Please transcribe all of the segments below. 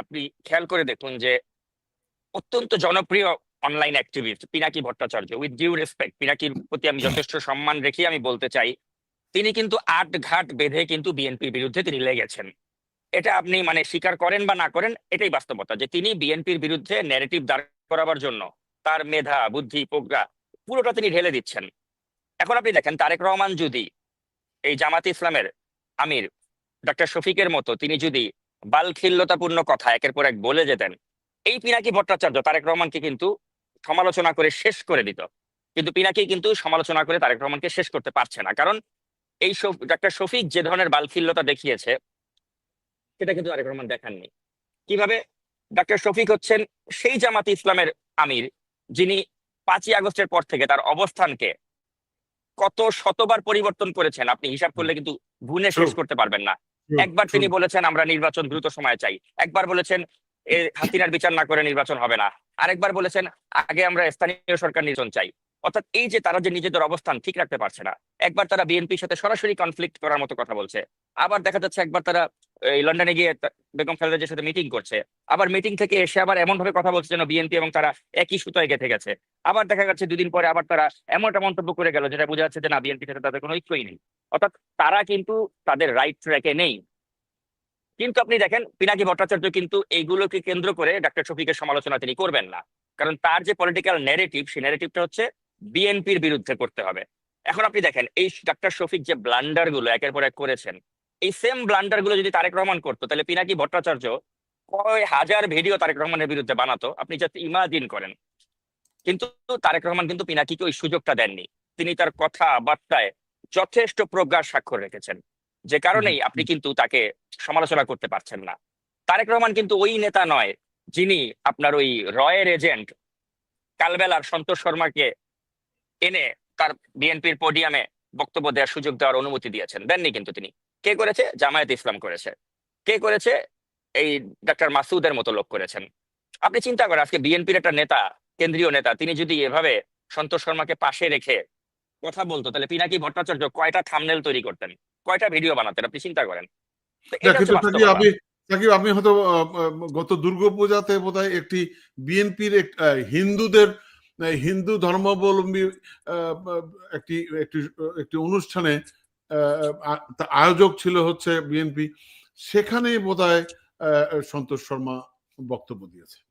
আপনি খেয়াল করে দেখুন যে অত্যন্ত জনপ্রিয় online activist Pinaki Bhattacharya with due respect পিনাকির প্রতি আমি যথেষ্ট সম্মান রেখে আমি বলতে চাই, তিনি কিন্তু আট ঘাট বেঁধে কিন্তু বিএনপির বিরুদ্ধে তিনি লেগেছেন। এটা আপনি মানে স্বীকার করেন বা না করেন, এটাই বাস্তবতা যে তিনি বিএনপির বিরুদ্ধে ন্যারেটিভ দাঁড় করাবার জন্য তার মেধা, বুদ্ধি, প্রজ্ঞা পুরোটা তিনি ঢেলে দিচ্ছেন। এখন আপনি দেখেন তারেক রহমান যদি, এই জামাত ইসলামের আমির ডক্টর শফিকের মতো তিনি যদি বালখিল্যতাপূর্ণ কথা একের পর এক বলে যেতেন। এই পিনাকি ভট্টাচার্য তারেক রহমানকে কিন্তু সমালোচনা করে শেষ করে দিত। কিন্তু পিনাকি কিন্তু সমালোচনা করে তারেক রহমানকে শেষ করতে পারছে না। কারণ এই ডক্টর শফিক যে ধরনের বালখিল্যতা দেখিয়েছে সেটা কিন্তু তারেক রহমান দেখাননি। কীভাবে? ডাক্তার শফিক হচ্ছেন সেই জামাত ইসলামের আমির যিনি পাঁচই আগস্টের পর থেকে তার অবস্থানকে কত শতবার পরিবর্তন করেছেন আপনি হিসাব করলে কিন্তু গুনে শেষ করতে পারবেন না। একবার তিনি বলেছেন আমরা নির্বাচন দ্রুত সময়ে চাই। একবার বলেছেন হাতিনার হাসিনার বিচার না করে নির্বাচন হবে না। আরেকবার বলেছেন আগে আমরা স্থানীয় সরকার নির্বাচন চাই। অর্থাৎ এই যে তারা যে নিজেদের অবস্থান ঠিক রাখতে পারছে না একবার তারা বিএনপির সাথে সরাসরি কনফ্লিক্ট করার মতো কথা বলছে। আবার দেখা যাচ্ছে একবার তারা এই লন্ডনে গিয়ে বেগম খালেদার সাথে মিটিং করছে। আবার মিটিং থেকে এসে আবার এমন ভাবে কথা বলছে যেন বিএনপি এবং তারা একই সুতায় গেঁথে গেছে। আবার দেখা যাচ্ছে দুদিন পরে আবার তারা এমন একটা মন্তব্য করে গেল যেটা বোঝা যাচ্ছে যে না, বিএনপির সাথে তাদের কোনো ঐক্যই নেই। অর্থাৎ তারা কিন্তু তাদের রাইট ট্র্যাকে নেই। কিন্তু আপনি দেখেন, পিনাকি ভট্টাচার্য কিন্তু এইগুলোকে কেন্দ্র করে ডাক্তার শফিকের সমালোচনা তিনি করবেন না। কারণ তার যে পলিটিক্যাল ন্যারেটিভ সেই ন্যারেটিভটা হচ্ছে বিএনপির বিরুদ্ধে করতে হবে। এখন আপনি দেখেন, এই ডাক্তার শফিক যে ব্লান্ডারগুলো একের পর এক করেছেন এই সেম ব্লান্ডারগুলো যদি তারেক রহমান করতো, তাহলে পিনাকি ভট্টাচার্য কয় হাজার ভিডিও তারেক রহমানের বিরুদ্ধে বানাতো, আপনি যাতে ইমাজিন করেন। কিন্তু তারেক রহমান কিন্তু পিনাকিকে ওই সুযোগটা দেননি। তিনি তার কথা বার্তায় যথেষ্ট প্রজ্ঞার স্বাক্ষর রেখেছেন। যে কারণেই আপনি কিন্তু তাকে সমালোচনা করতে পারছেন না। তারেক রহমান কিন্তু ওই নেতা নয়, যিনি আপনার ওই রয়ের এজেন্ট কালবেলার সন্তোষ শর্মাকে এনে তার বিএনপির পোডিয়ামে বক্তব্য দেওয়ার সুযোগ দেওয়ার অনুমতি দিয়েছেন। দেননি কিন্তু তিনি। কে করেছে? জামায়াত ইসলাম করেছে। কে করেছে? এই ডাক্তার মাসুদের মতো লোক করেছেন। আপনি চিন্তা করেন আজকে বিএনপির একটা নেতা কেন্দ্রীয় নেতা তিনি যদি এভাবে সন্তোষ শর্মাকে পাশে রেখে কথা বলতো তাহলে পিনাকি ভট্টাচার্য কয়টা থামনেল তৈরি করতেন? কয়টা ভিডিও বানাতেন? আপনি চিন্তা করেন। সাকিব আপনি হয়তো গত দুর্গাপূজাতে বোধহয় একটি বিএনপির হিন্দুদের হিন্দু ধর্মাবলম্বী একটি একটি একটি অনুষ্ঠানে আয়োজক ছিল হচ্ছে বিএনপি। সেখানে বোধহয় সন্তোষ শর্মা বক্তব্য দিয়েছে।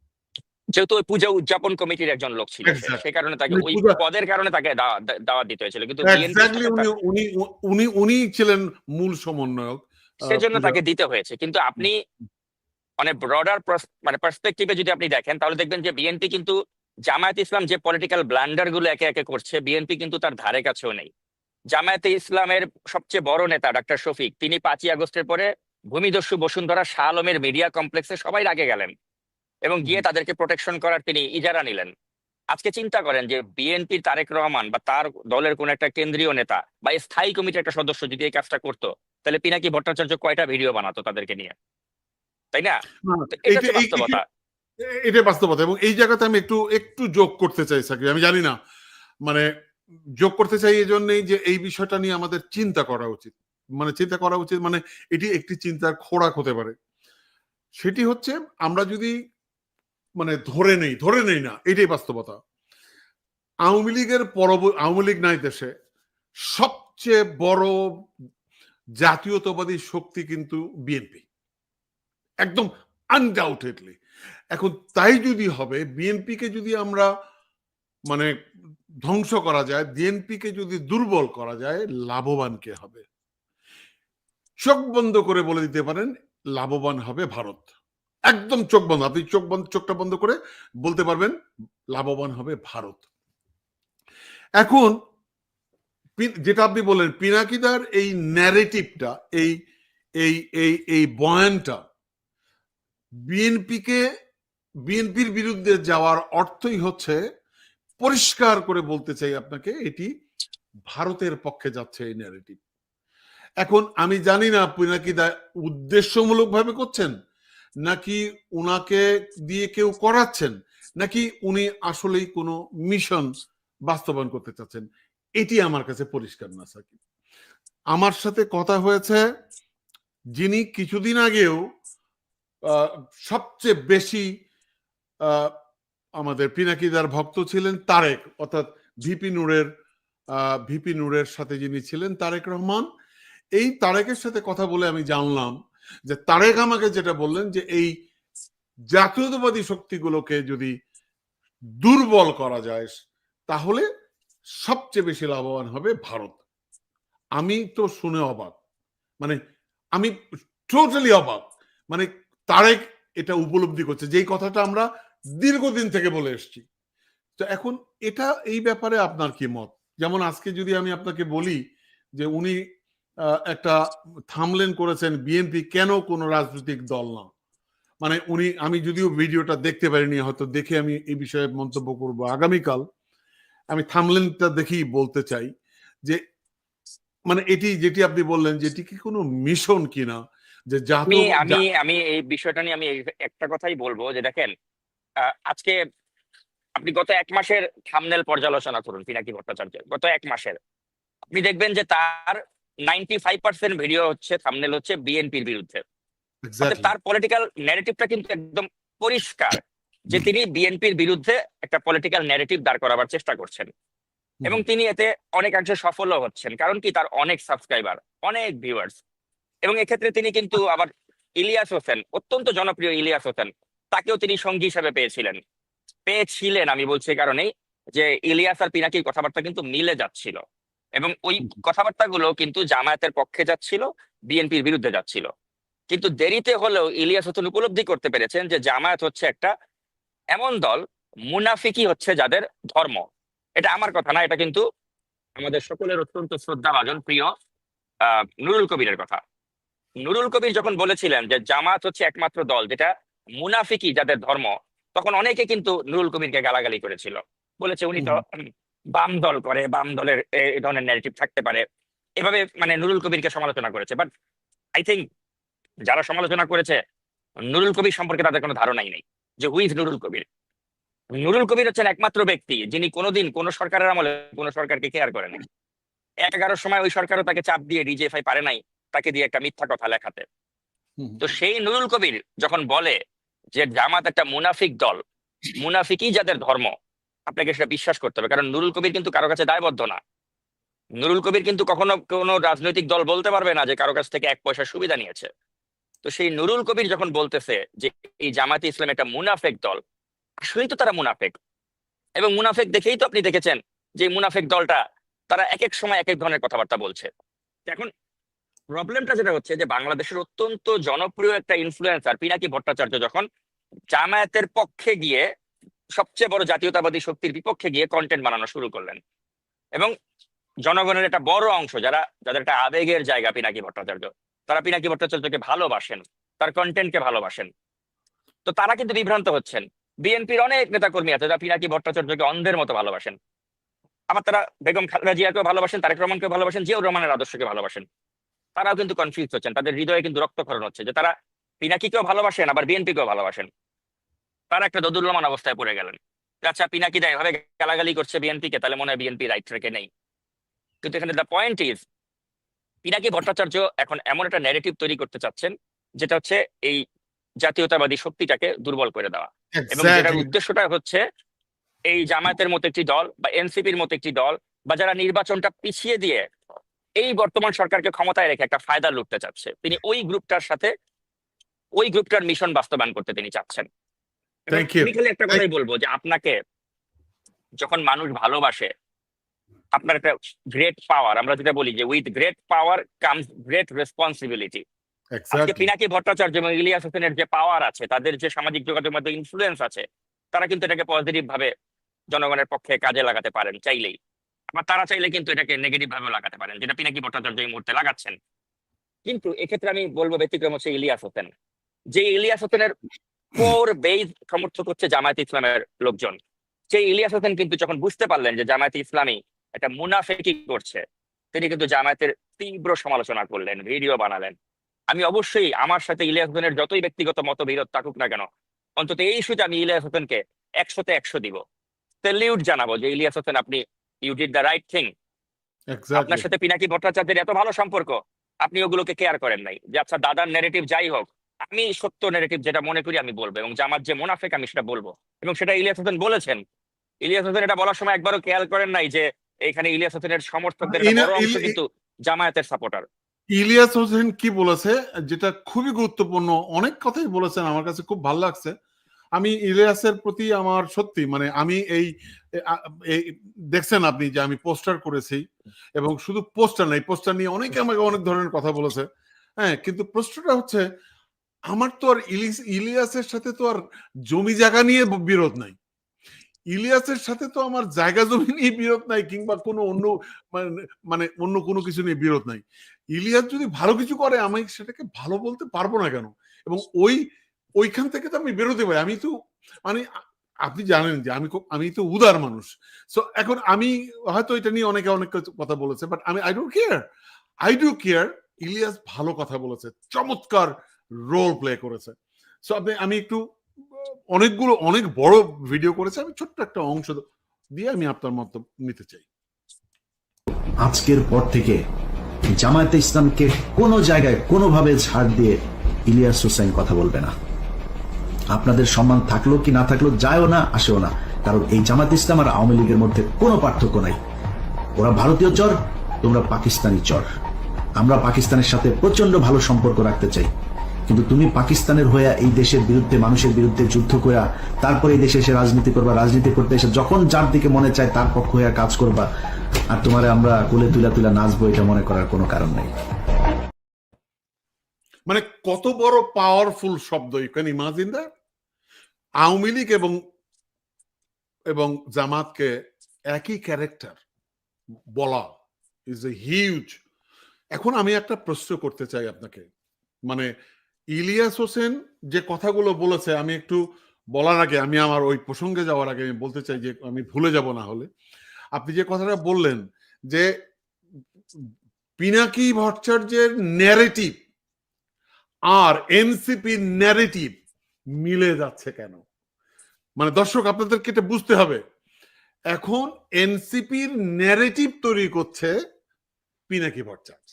যেহেতু ওই পূজা উদযাপন কমিটির একজন লোক ছিল সে, কারণে তাকে ওই পদের কারণে তাকে দাওয়া- দাওয়াত দিতে হয়েছিল। কিন্তু উনি উনি ছিলেন মূল সমন্বয়ক সেজন্য তাকে দিতে হয়েছে। কিন্তু আপনি অনেক ব্রডার মানে পার্সপেক্টিভে যদি আপনি দেখেন তাহলে দেখবেন যে বিএনপি কিন্তু জামায়াত ইসলাম যে পলিটিক্যাল ব্লান্ডারগুলো একে একে করছে বিএনপি কিন্তু তার ধারে কাছেও নেই। জামায়াতে ইসলামের সবচেয়ে বড় নেতা ডাক্তার শফিক। তিনি পাঁচই আগস্টের পরে ভূমিদস্যু বসুন্ধরা শাহ আলমের মিডিয়া কমপ্লেক্সে সবাই আগে গেলেন এবং গিয়ে তাদেরকে প্রোটেকশন করার তিনি ইজারা নিলেন। আজকে চিন্তা করেন যে বিএনপির তারেক রহমান বা তার দলের কোন একটা কেন্দ্রীয় নেতা বা স্থায়ী কমিটির একটা সদস্য যদি এই কাজটা করতো তাহলে পিনাকি ভট্টাচার্য কয়টা ভিডিও বানাতো তাদেরকে নিয়ে? তাই না? এটা বাস্তবতা। এ- এটাই বাস্তবতা এবং এই জায়গাতে আমি একটু একটু যোগ করতে চাই সাকিব আমি জানি না। মানে যোগ করতে চাই এই জন্যই যে এই বিষয়টা নিয়ে আমাদের চিন্তা করা উচিত। মানে চিন্তা করা উচিত মানে এটি একটি চিন্তার খোরাক হতে পারে। সেটি হচ্ছে আমরা যদি মানে ধরে নেই ধরে নেই না, এটাই বাস্তবতা। আওয়ামী লীগের পরব, আওয়ামী লীগ নাই দেশে। সবচেয়ে বড় জাতীয়তাবাদী শক্তি কিন্তু বিএনপি। একদম আনডাউটেডলি এখন তাই যদি হবে, বিএনপিকে যদি আমরা মানে ধ্বংস করা যায়, বিএনপিকে যদি দুর্বল করা যায়, লাভবান কে হবে? চোখ বন্ধ করে বলে দিতে পারেন, লাভবান হবে ভারত। একদম চোখ বন্ধ, আপনি চোখ বন্ধ চোখটা বন্ধ করে বলতে পারবেন, লাভবান হবে ভারত। এখন যেটা আপনি বললেন, পিনাকিদার এই ন্যারেটিভটা এই এই এই এই বয়ানটা, বিএনপিকে, বিএনপির বিরুদ্ধে যাওয়ার অর্থই হচ্ছে পরিষ্কার করে বলতে চাই আপনাকে, এটি ভারতের পক্ষে যাচ্ছে এই ন্যারেটিভ এখন আমি জানি না পিনাকি দা উদ্দেশ্যমূলক ভাবে করছেন, নাকি উনাকে দিয়ে কেউ করাচ্ছেন, নাকি উনি আসলেই কোনো মিশন বাস্তবায়ন করতে চাচ্ছেন, এটি আমার কাছে পরিষ্কার না সাকিব আমার সাথে কথা হয়েছে যিনি কিছুদিন আগেও সবচেয়ে বেশি আমাদের পিনাকিদার ভক্ত ছিলেন তারেক, অর্থাৎ ভিপি নূরের ভিপি নূরের সাথে যিনি ছিলেন তারেক রহমান। এই তারেকের সাথে কথা বলে আমি জানলাম যে তারেক আমাকে যেটা বললেন যে এই জাতীয়তাবাদী শক্তিগুলোকে যদি দুর্বল করা যায়, তাহলে সবচেয়ে বেশি লাভবান হবে ভারত। আমি তো শুনে অবাক। মানে আমি টোটালি অবাক। মানে তারেক এটা উপলব্ধি করছে। যেই কথাটা আমরা দীর্ঘদিন থেকে বলে এসেছি। তো এখন এটা এই ব্যাপারে আপনার কি মত? যেমন আজকে যদি আমি আপনাকে বলি যে উনি একটা থামলেন করেছেন বিএনপি কেন কোনো রাজনৈতিক দল না? মানে উনি আমি যদিও ভিডিওটা দেখতে পারিনি হয়তো দেখে আমি এই বিষয়ে মন্তব্য করব আগামীকাল। আমি থামলেনটা দেখেই বলতে চাই যে মানে এটি যেটি আপনি বললেন যে এটি কি কোনো মিশন কিনা? যে আমি আমি আমি এই বিষয়টা নিয়ে আমি একটা কথাই বলব যে দেখেন আজকে আপনি গত এক মাসের থামনেল পর্যালোচনা করুন পিনাকি ভট্টাচার্যের। গত এক মাসের। আপনি দেখবেন যে তার নাইনটি ফাইভ পার্সেন্ট ভিডিও হচ্ছে থামনেল হচ্ছে বিএনপির বিরুদ্ধে। তার পলিটিক্যাল ন্যারেটিভটা কিন্তু একদম পরিষ্কার যে তিনি বিএনপির বিরুদ্ধে একটা পলিটিক্যাল ন্যারেটিভ দাঁড় করাবার চেষ্টা করছেন। এবং তিনি এতে অনেকাংশে সফলও হচ্ছেন কারণ কি? তার অনেক সাবস্ক্রাইবার অনেক ভিউয়ার্স এবং এক্ষেত্রে তিনি কিন্তু আবার ইলিয়াস হোসেন অত্যন্ত জনপ্রিয় ইলিয়াস হোসেন তাকেও তিনি সঙ্গী হিসেবে পেয়েছিলেন। পেয়েছিলেন আমি বলছি কারণেই যে ইলিয়াস আর পিনাকির কথাবার্তা কিন্তু মিলে যাচ্ছিল। এবং ওই কথাবার্তাগুলো কিন্তু জামায়াতের পক্ষে যাচ্ছিল বিএনপির বিরুদ্ধে যাচ্ছিল। কিন্তু দেরিতে হলেও ইলিয়াস হোসেন উপলব্ধি করতে পেরেছেন যে জামায়াত হচ্ছে একটা এমন দল মুনাফিকি হচ্ছে যাদের ধর্ম। এটা আমার কথা না এটা কিন্তু আমাদের সকলের অত্যন্ত শ্রদ্ধাভাজন প্রিয় আহ, নুরুল কবিরের কথা। নুরুল কবির যখন বলেছিলেন যে জামাত হচ্ছে একমাত্র দল যেটা মুনাফিকি যাদের ধর্ম তখন অনেকে কিন্তু নুরুল কবিরকে গালাগালি করেছিল। বলেছে উনি তো বাম দল করে বাম দলের এই ধরনের ন্যারেটিভ থাকতে পারে। এভাবে মানে নুরুল কবিরকে সমালোচনা করেছে। বাট আই থিঙ্ক যারা সমালোচনা করেছে নুরুল কবির সম্পর্কে তাদের কোনো ধারণাই নেই যে হুইজ নুরুল কবির। নুরুল কবির হচ্ছেন একমাত্র ব্যক্তি যিনি কোনোদিন কোনো সরকারের আমলে কোনো সরকারকে কেয়ার করেন এক এগারোর সময় ওই সরকারও তাকে চাপ দিয়ে ডিজিএফআই পারে নাই তাকে দিয়ে একটা মিথ্যা কথা লেখাতে। তো সেই নুরুল কবির যখন বলে যে জামাত একটা মুনাফিক দল, মুনাফিকই যাদের ধর্ম, আপনাকে সেটা বিশ্বাস করতে হবে। কারণ নুরুল কবির কিন্তু কারও কাছে দায়বদ্ধ না। নুরুল কবির কিন্তু কখনো কোনো রাজনৈতিক দল বলতে পারবে না যে কারও কাছ থেকে এক পয়সা সুবিধা নিয়েছে। তো সেই নুরুল কবির যখন বলতেছে যে এই জামাতে ইসলাম একটা মুনাফেক দল, আসলেই তো তারা মুনাফেক। এবং মুনাফেক দেখেই তো আপনি দেখেছেন যে মুনাফেক দলটা, তারা এক এক সময় এক এক ধরনের কথাবার্তা বলছে। এখন প্রবলেমটা যেটা হচ্ছে যে বাংলাদেশের অত্যন্ত জনপ্রিয় একটা ইনফ্লুয়েন্সার পিনাকি ভট্টাচার্য, যখন জামায়াতের পক্ষে গিয়ে সবচেয়ে বড় জাতীয়তাবাদী শক্তির বিপক্ষে গিয়ে কন্টেন্ট বানানো শুরু করলেন। এবং জনগণের একটা বড় অংশ যারা, যাদের একটা আবেগের জায়গা পিনাকি ভট্টাচার্য, তারা পিনাকি ভট্টাচার্যকে ভালোবাসেন, তার কন্টেন্টকে ভালোবাসেন। তো তারা কিন্তু বিভ্রান্ত হচ্ছেন। বিএনপির অনেক নেতাকর্মী আছে যারা পিনাকি ভট্টাচার্যকে অন্ধের মতো ভালোবাসেন। আবার তারা বেগম খালেদা জিয়াকেও ভালোবাসেন, তারেক রহমানকেও ভালোবাসেন, জিয়াউর রহমানের আদর্শকে ভালোবাসেন। তারাও কিন্তু কনফিউজ হচ্ছেন। তাদের হৃদয়ে কিন্তু রক্তক্ষরণ হচ্ছে যে তারা পিনাকিকেও ভালোবাসেন আবার বিএনপিকেও ভালোবাসেন। তারা একটা দোদুল্যমান অবস্থায় পড়ে গেলেন। আচ্ছা পিনাকি দা এভাবে গালাগালি করছে বিএনপিকে তাহলে মনে হয় বিএনপি রাইট ট্রেকে নেই। কিন্তু এখানে the point is Pinaki Bhattacharya এখন এমন একটা ন্যারেটিভ তৈরি করতে চাচ্ছেন যেটা হচ্ছে এই জাতীয়তাবাদী শক্তিটাকে দুর্বল করে দেওয়া। এবং যেটার উদ্দেশ্যটা হচ্ছে এই জামায়াতের মতো একটি দল বা এনসিপির মতো একটি দল বা যারা নির্বাচনটা পিছিয়ে দিয়ে এই বর্তমান সরকারকে ক্ষমতায় রেখে একটা ফায়দা লুটতে চাচ্ছে তিনি ওই গ্রুপটার সাথে ওই গ্রুপটার মিশন বাস্তবায়ন করতে তিনি চাচ্ছেন. আমি খালি একটা কথাই বলব যে আপনাকে যখন মানুষ ভালোবাসে আপনার একটা গ্রেট পাওয়ার আমরা যেটা বলি যে with great power comes great responsibility আজকে. পিনাকি ভট্টাচার্য এবং ইলিয়াস হোসেনের যে পাওয়ার আছে তাদের যে সামাজিক যোগাযোগ মধ্যে ইনফ্লুয়েন্স আছে তারা কিন্তু এটাকে পজিটিভ ভাবে জনগণের পক্ষে কাজে লাগাতে পারেন চাইলেই আবার তারা চাইলে কিন্তু এটাকে নেগেটিভ ভাবে লাগাতে পারেন, যেটা পিনাকি ভট্টাচার্য এই মুহূর্তে লাগাচ্ছেন। কিন্তু এক্ষেত্রে আমি বলব ব্যতিক্রম হচ্ছে ইলিয়াস হোসেন, যে ইলিয়াস হোসেনের কোর বেজ সমর্থক হচ্ছে জামায়াত ইসলামের লোকজন। সেই ইলিয়াস হোসেন কিন্তু যখন বুঝতে পারলেন যে জামায়াত ইসলামী একটা মুনাফেকি করছে, তিনি কিন্তু জামায়াতের তীব্র সমালোচনা করলেন, ভিডিও বানালেন। আমি অবশ্যই আমার সাথে ইলিয়াস হোসেনের যতই ব্যক্তিগত মতবিরোধ থাকুক না কেন, অন্তত এই ইস্যুতে আমি ইলিয়াস হোসেনকে একশোতে একশো দিব। সেলিউট জানাব যে ইলিয়াস হোসেন আপনি you did the right thing আপনার সাথে পিনাকি ভট্টাচার্যের এত ভালো সম্পর্ক আপনি ওগুলোকে কেয়ার করেন নাই। যে আচ্ছা দাদার নেগেটিভ যাই হোক আমি সত্য নেগেটিভ যেটা মনে করি আমি বলব এবং জামাত যে মোনাফেক আমি সেটা বলব। এবং সেটা ইলিয়াস হোসেন বলেছেন। ইলিয়াস হোসেন এটা বলার সময় একবারও খেয়াল করেন নাই যে এখানে ইলিয়াস হোসেনের সমর্থকদের অংশ কিন্তু জামায়াতের সাপোর্টার ইলিয়াস হোসেন কি বলেছে যেটা খুবই গুরুত্বপূর্ণ অনেক কথাই বলেছেন আমার কাছে খুব ভালো লাগছে। আমি ইলিয়াসের প্রতি আমার সত্যি মানে আমি এই দেখছেন আপনি যে আমি পোস্টার করেছি এবং শুধু পোস্টার নাই পোস্টার নিয়ে অনেকে আমাকে অনেক ধরনের কথা বলেছে। হ্যাঁ কিন্তু প্রশ্নটা হচ্ছে, আমার তো আর ইলিস- ইলিয়াসের সাথে তো আর জমি জায়গা নিয়ে বিরোধ নাই। ইলিয়াসের সাথে তো আমার জায়গা জমি নিয়ে বিরোধ নাই কিংবা কোনো অন্য, মানে- মানে অন্য কোনো কিছু নিয়ে বিরোধ নাই। ইলিয়াস যদি ভালো কিছু করে, আমি সেটাকে ভালো বলতে পারব না কেন? এবং ওই ওইখান থেকে তো আমি বেরোতে পারি। আমি তো মানে আপনি জানেন যে আমি আমি তো উদার মানুষ। সো এখন আমি হয়তো এটা নিয়ে অনেকে অনেক কথা বলেছে বাট আমি I don't care I do care Ilias ভালো কথা বলেছে, চমৎকার রোল প্লে করেছে। সো আপনি, আমি একটু, অনেকগুলো, অনেক বড় ভিডিও করেছে, আমি ছোট্ট একটা অংশ দিয়ে আমি আপনার মত নিতে চাই। আজকের পর থেকে জামায়াতে ইসলামকে কোনো জায়গায় কোনোভাবে ছাড় দিয়ে ইলিয়াস হোসেন কথা বলবে না। আপনাদের সম্মান থাকল কি না থাকল যায়ও না, আসেও না। কারণ এই জামাত ইসলাম আর আওয়ামী লীগের মধ্যে কোনো পার্থক্য নাই। ওরা ভারতীয় চর, তোমরা পাকিস্তানি চর। আমরা পাকিস্তানের সাথে প্রচণ্ড ভালো সম্পর্ক রাখতে চাই। কিন্তু তুমি পাকিস্তানের হয়ে এই দেশের বিরুদ্ধে, মানুষের বিরুদ্ধে যুদ্ধ করে তারপরে এই দেশে এসে রাজনীতি করবা, রাজনীতি করতে এসে যখন যার দিকে মনে চায় তার পক্ষ হয়ে কাজ করবা। আর তোমারে আমরা কোলে তুলা তুলা নাচবো, এটা মনে করার কোনো কারণ নেই। মানে কত বড় পাওয়ারফুল শব্দ you can imagine that Awami League এবং এবং জামাতকে একই ক্যারেক্টার বলা ইজ এ হিউজ এখন আমি একটা প্রশ্ন করতে চাই আপনাকে। মানে ইলিয়াস হোসেন যে কথাগুলো বলেছে, আমি একটু বলার আগে, আমি আমার ওই প্রসঙ্গে যাওয়ার আগে আমি বলতে চাই যে, আমি ভুলে যাব না হলে। আপনি যে কথাটা বললেন যে পিনাকি ভট্টাচার্যের ন্যারেটিভ আর এনসিপি ন্যারেটিভ মিলে যাচ্ছে কেন? মানে দর্শক, আপনাদেরকে এটা বুঝতে হবে। এখন এনসিপির ন্যারেটিভ তৈরি করছে পিনাকি ভট্টাচার্য।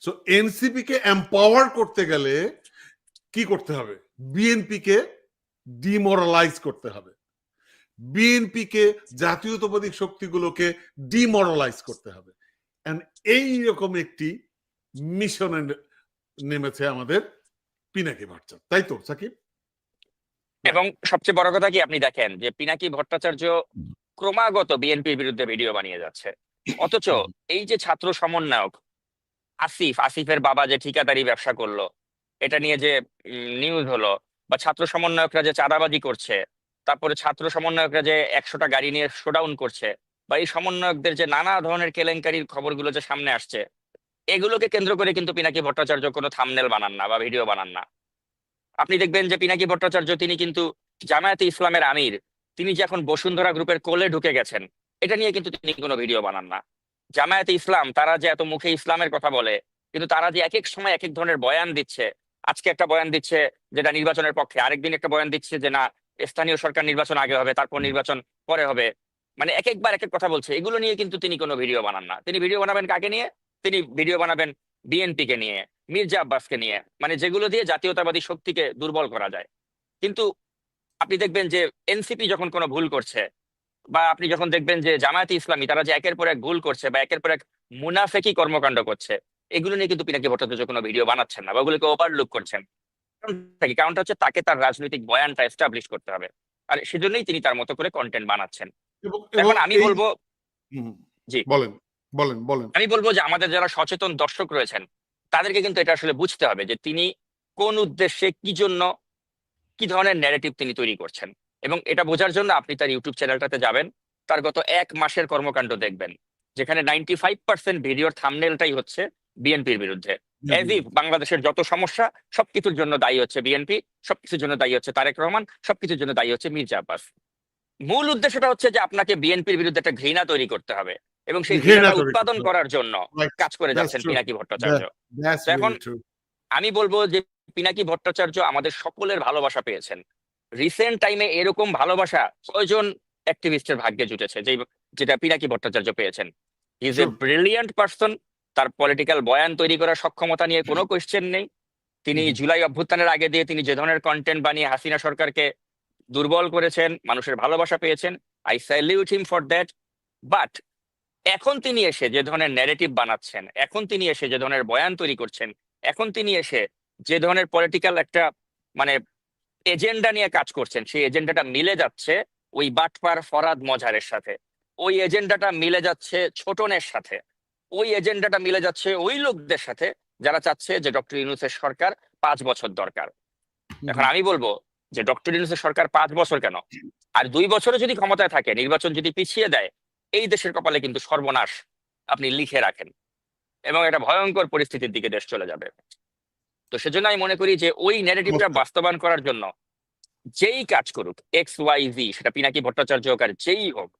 সো এনসিপি কে এম্পাওয়ার করতে গেলে কি করতে হবে? বিএনপি কে ডিমোরালাইজ করতে হবে। বিএনপি কে জাতীয়তাবাদী শক্তিগুলোকে ডিমোরালাইজ করতে হবে। এই রকম একটি মিশনে নেমেছে আমাদের পিনাকি ভট্টাচার্য। তাই তো, সাকিব? এবং সবচেয়ে বড় কথা কি আপনি দেখেন যে পিনাকি ভট্টাচার্য ক্রমাগত বিএনপির বিরুদ্ধে ভিডিও বানিয়ে যাচ্ছে। অথচ এই যে ছাত্র সমন্বয়ক আসিফ আসিফের বাবা যে ঠিকাদারি ব্যবসা করল এটা নিয়ে যে নিউজ হলো বা ছাত্র সমন্বয়করা যে চাঁদাবাজি করছে তারপরে ছাত্র সমন্বয়করা যে একশোটা গাড়ি নিয়ে শোডাউন করছে বা এই সমন্বয়কদের যে নানা ধরনের কেলেঙ্কারির খবরগুলো যে সামনে আসছে এগুলোকে কেন্দ্র করে কিন্তু পিনাকি ভট্টাচার্য কোনো থামনেল বানান না বা ভিডিও বানান না। আপনি দেখবেন যে পিনাকি ভট্টাচার্য, তিনি কিন্তু জামায়াতে ইসলামের আমির। তিনি যে এখন বসুন্ধরা গ্রুপের কোলে ঢুকে গেছেন, এটা নিয়ে কিন্তু তিনি কোনো ভিডিও বানান না। জামায়াতে ইসলাম, তারা যে এত মুখে ইসলামের কথা বলে, কিন্তু তারা যে এক এক সময় এক এক ধরনের বয়ান দিচ্ছে, আজকে একটা বয়ান দিচ্ছে যেটা নির্বাচনের পক্ষে, আরেকদিন একটা বয়ান দিচ্ছে যে না, স্থানীয় সরকার নির্বাচন আগে হবে, তারপর নির্বাচন পরে হবে। মানে এক একবার এক এক কথা বলছে, এগুলো নিয়ে কিন্তু তিনি কোনো ভিডিও বানান না। তিনি ভিডিও বানাবেন কাকে নিয়ে? তিনি ভিডিও বানাবেন বিএনপি কে নিয়ে মির্জা আব্বাসকে নিয়ে মানে যেগুলো দিয়ে জাতীয়তাবাদী শক্তিকে দুর্বল করা যায়। কিন্তু আপনি দেখবেন যে এনসিপি যখন কোনো ভুল করছে বা আপনি যখন দেখবেন যে জামায়াতে ইসলামী তারা যে একের পর এক ভুল করছে বা একের পর এক মুনাফেকি কর্মকাণ্ড করছে এগুলো নিয়ে কিন্তু পিনাকি ভট্টাচার্য কোনো ভিডিও বানাচ্ছেন না বা ওগুলোকে ওভারলুক করছেন। কারণটা হচ্ছে তাকে তার রাজনৈতিক বয়ানটা এস্টাবলিশ করতে হবে। আর সেজন্যই তিনি তার মতো করে কন্টেন্ট বানাচ্ছেন। এখন আমি বলব জি। বলেন। বলেন বলেন। আমি বলব যে আমাদের যারা সচেতন দর্শক রয়েছেন তাদেরকে কিন্তু এটা আসলে বুঝতে হবে যে তিনি কোন উদ্দেশ্যে কি জন্য কি ধরনের ন্যারেটিভ তিনি তৈরি করছেন। এবং এটা বোঝার জন্য আপনি তার ইউটিউব চ্যানেলটাতে যাবেন তার গত এক মাসের কর্মকাণ্ড দেখবেন যেখানে নাইনটি ফাইভ পার্সেন্ট ভিডিওর থামনেলটাই হচ্ছে বিএনপির বিরুদ্ধে। বাংলাদেশের যত সমস্যা সবকিছুর জন্য দায়ী হচ্ছে বিএনপি সবকিছুর জন্য দায়ী হচ্ছে তারেক রহমান সবকিছুর জন্য দায়ী হচ্ছে মির্জা আব্বাস। মূল উদ্দেশ্যটা হচ্ছে যে আপনাকে বিএনপির বিরুদ্ধে একটা ঘৃণা তৈরি করতে হবে। এবং সেই ঘৃণা উৎপাদন করার জন্য কাজ করে যাচ্ছেন. পিনাকি ভট্টাচার্য। এখন আমি বলব যে পিনাকি ভট্টাচার্য আমাদের সকলের ভালোবাসা পেয়েছেন। রিসেন্ট টাইমে এরকম ভালোবাসা কয়জন অ্যাক্টিভিস্টের ভাগ্যে জুটেছে? যে যেটা পিনাকি ভট্টাচার্য পেয়েছেন। Is a. ব্রিলিয়ান্ট পার্সন তার পলিটিক্যাল বয়ান তৈরি করার সক্ষমতা নিয়ে কোনো কোয়েশ্চেন নেই। তিনি জুলাই অভ্যুত্থানের আগে দিয়ে তিনি যে ধরনের কন্টেন্ট বানিয়ে হাসিনা সরকারকে দুর্বল করেছেন মানুষের ভালোবাসা পেয়েছেন। I salute him for that but এখন তিনি এসে যে ধরনের ন্যারেটিভ বানাচ্ছেন এখন তিনি এসে যে ধরনের বয়ান তৈরি করছেন এখন তিনি এসে যে ধরনের পলিটিক্যাল একটা মানে এজেন্ডা নিয়ে কাজ করছেন সেই এজেন্ডাটা মিলে যাচ্ছে ওই বাটপার ফরাদ মজারের সাথে। ওই এজেন্ডাটা মিলে যাচ্ছে ছোটনের সাথে। ওই এজেন্ডাটা মিলে যাচ্ছে ওই লোকদের সাথে যারা চাচ্ছে যে ডক্টর ইউনুসের সরকার পাঁচ বছর দরকার। এখন আমি বলব যে ডক্টর ইউনুসের সরকার পাঁচ বছর কেন? আর দুই বছরে যদি ক্ষমতায় থাকে নির্বাচন যদি পিছিয়ে দেয় এই দেশের কপালে কিন্তু সর্বনাশ আপনি লিখে রাখেন এবং একটা ভয়ঙ্কর পরিস্থিতির দিকে দেশ চলে যাবে। তো সেজন্য আমি মনে করি যে ওই নেগেটিভটা বাস্তবায়ন করার জন্য যেই কাজ করুক এক্স ওয়াই জি সেটা পিনাকি ভট্টাচার্য হোক আর যেই হোক